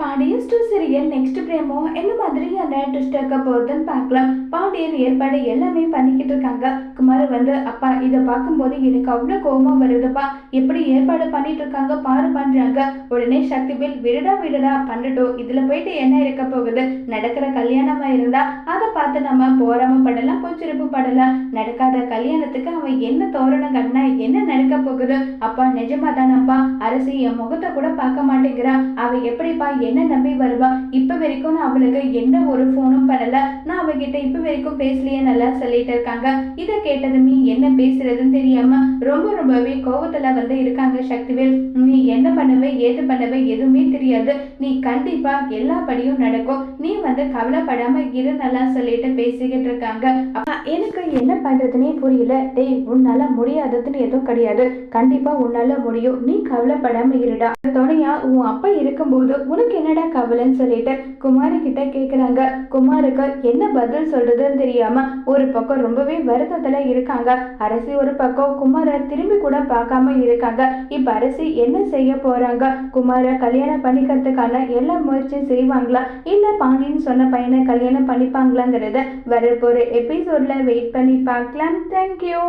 Pandian two serial next promo என்ன மாதிரியான twist இருக்க போகுதுன்னு பார்க்கலாம். பாண்டியன் ஏற்பாடு எல்லாமே பண்ணிக்கிட்டு இருக்காங்க. குமார் வந்து அப்பா இதை பார்க்கும்போது எனக்கு அவ்வளோ கோபம் வருதுப்பா. எப்படி ஏற்பாடு பண்ணிட்டு இருக்காங்க பாரு பண்றாங்க உடனே சக்திவேல் விடடா விடுடா பண்ணட்டும் இதுல போயிட்டு என்ன இருக்க போகுது? நடக்கிற கல்யாணமா இருந்தா அதை பார்த்து நம்ம போராம படலாம் பொச்சிருப்பு படலாம். நடக்காத கல்யாணத்துக்கு அவன் என்ன தோரணம் கட்டினா என்ன நடக்க போகுது? அப்பா நிஜமா தானப்பா அரசி என் முகத்தை கூட பார்க்க மாட்டேங்கிறா அவன் எப்படிப்பா என்ன நம்பி வருவா? இப்ப வரைக்கும் நான் அவளுக்கு எந்த ஒரு ஃபோனும் பண்ணல. நான் இப்போ வரைக்கும் பேசலையே நல்லா சொல்லிட்டு இருக்காங்க. இதை கேட்டதுமே என்ன பேசுறதுன்னு தெரியாம ரொம்ப ரொம்பவே கோவத்துல வந்து இருக்காங்க சக்திவேல். நீ என்ன பண்ணவே ஏது பண்ணவே எதுவுமே தெரியாது. நீ கண்டிப்பா எல்லா படியும் நடக்கும். நீ வந்து கவலைப்படாம இரு நல்லா சொல்லிட்டு பேசிக்கிட்டு இருக்காங்க. அப்பா எனக்கு என்ன பண்றதுன்னே புரியல. டேய் உன்னால முடியாததுன்னு எதுவும் கிடையாது. கண்டிப்பா உன்னால முடியும். நீ கவலைப்படாம இருடா. துணையா உன் அப்பா இருக்கும்போது உனக்கு என்னடா கவலைன்னு சொல்லிட்டு குமாரி கிட்ட கேக்குறாங்க. குமாருக்கு என்ன பதில் சொல்றதுன்னு தெரியாம ஒரு பக்கம் ரொம்பவே வருத்தத்துல இருக்காங்க. அரசி ஒரு பக்கம் குமார திரும்பி கூட பார்க்காம இருக்காங்க. இப்ப அரசி என்ன செய்ய போறாங்க? குமார கல்யாணம் பண்ணிக்கிறதுக்கான எல்லா முயற்சியும் செய்வாங்களா? இல்ல பாண்டியன் சொன்ன பையனை கல்யாணம் பண்ணிப்பாங்களாங்கிறத வரப்போற எபிசோட்ல வெயிட் பண்ணி பார்க்கலாம். தேங்க்யூ